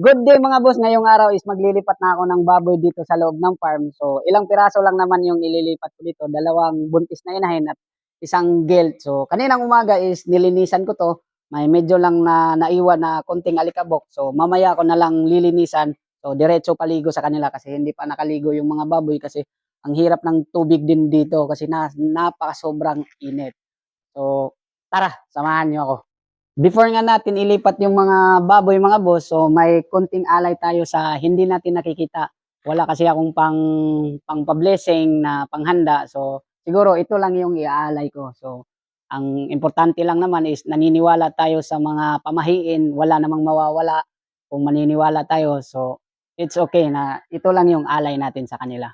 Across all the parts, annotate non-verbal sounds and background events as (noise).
Good day mga boss, ngayong araw is maglilipat na ako ng baboy dito sa loob ng farm. So ilang piraso lang naman yung ililipat ko dito, dalawang buntis na inahin at isang gelt. So kaninang umaga is nilinisan ko to, may medyo lang na naiwan na konting alikabok. So mamaya ko na lang lilinisan. So diretso paligo sa kanila kasi hindi pa nakaligo yung mga baboy kasi ang hirap ng tubig din dito kasi na, napaka sobrang init. So tara, samahan niyo ako. Before nga natin ilipat yung mga baboy mga boss, so may konting alay tayo sa hindi natin nakikita. Wala kasi akong pang pang blessing na panghanda. So siguro ito lang yung iaalay ko. So ang importante lang naman is naniniwala tayo sa mga pamahiin, wala namang mawawala kung maniniwala tayo. So it's okay na ito lang yung alay natin sa kanila.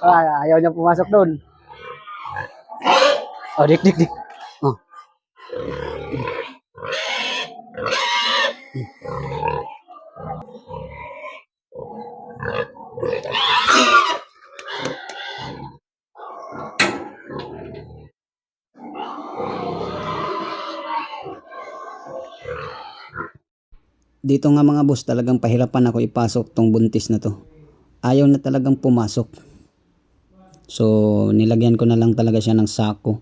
Ah, ayaw niya pumasok doon. Oh, dik dik dik. Oh. Dito nga mga boss, talagang pahirapan ako ipasok tong buntis na to. Ayaw na talagang pumasok. So, nilagyan ko na lang talaga siya ng sako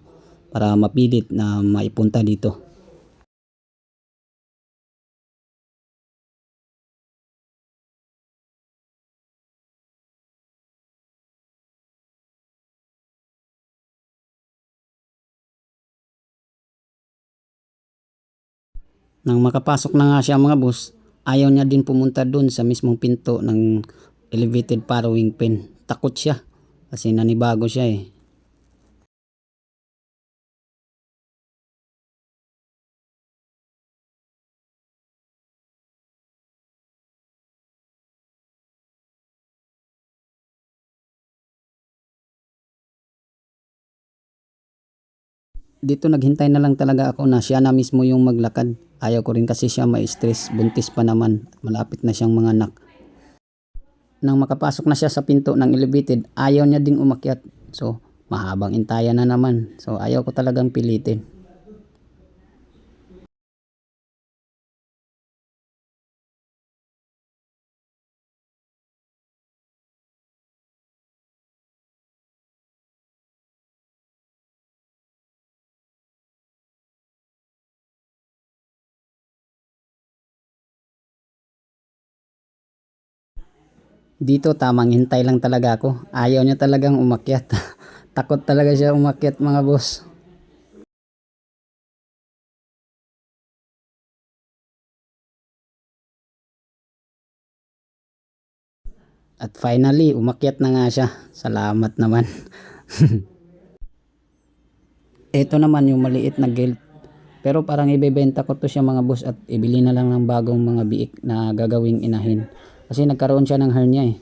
para mapilit na maipunta dito. Nang makapasok na nga siya mga boss, ayaw niya din pumunta doon sa mismong pinto ng elevated farrowing pen. Takot siya kasi nanibago siya eh. Dito naghintay na lang talaga ako na siya na mismo yung maglakad. Ayaw ko rin kasi siya ma-stress, buntis pa naman, malapit na siyang mga anak. Nang makapasok na siya sa pinto ng elevated, ayaw niya ding umakyat. So, mahabang intayan na naman. So, ayaw ko talagang pilitin. Dito tamang hintay lang talaga ako. Ayaw niya talagang umakyat. (laughs) Takot talaga siya umakyat mga boss. At finally, umakyat na nga siya. Salamat naman. (laughs) Ito naman yung maliit na gelt. Pero parang ibebenta ko to siya mga boss at ibili na lang ng bagong mga biik na gagawing inahin. Kasi nagkaroon siya ng hernia eh.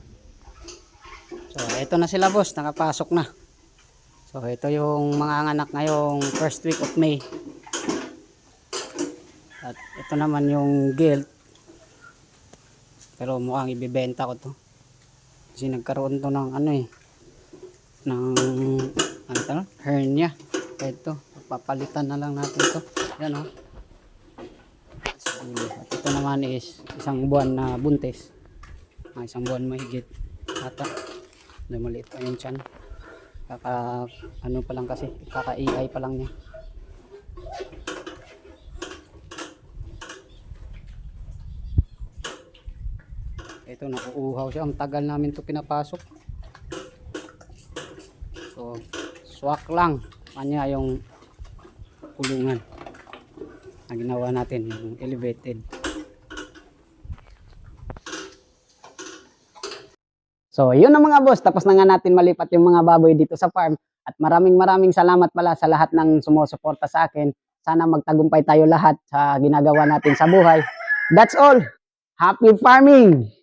So, ito na sila boss, nakapasok na. So, ito yung mga anak ngayong first week of May. At ito naman yung guilt. Pero mukhang ibibenta ko to. Kasi nagkaroon to ng ano eh. Ng ano to? Hernia. Ito, papalitan na lang natin to. Yan o. At ito naman is isang buwan na buntis. Mga isang buwan mahigit. Ata. Lumaliit pa yung tiyan. Kaka, ano pa lang kasi, kaka-AI pa lang niya. Ito, nakuuhaw siya. Ang tagal namin to pinapasok. So, swak lang. Kanya yung kulungan na ginawa natin, yung elevated. So, yun na mga boss. Tapos na nga natin malipat yung mga baboy dito sa farm. At maraming maraming salamat pala sa lahat ng sumusuporta sa akin sana magtagumpay tayo lahat sa ginagawa natin sa buhay. That's all. Happy farming!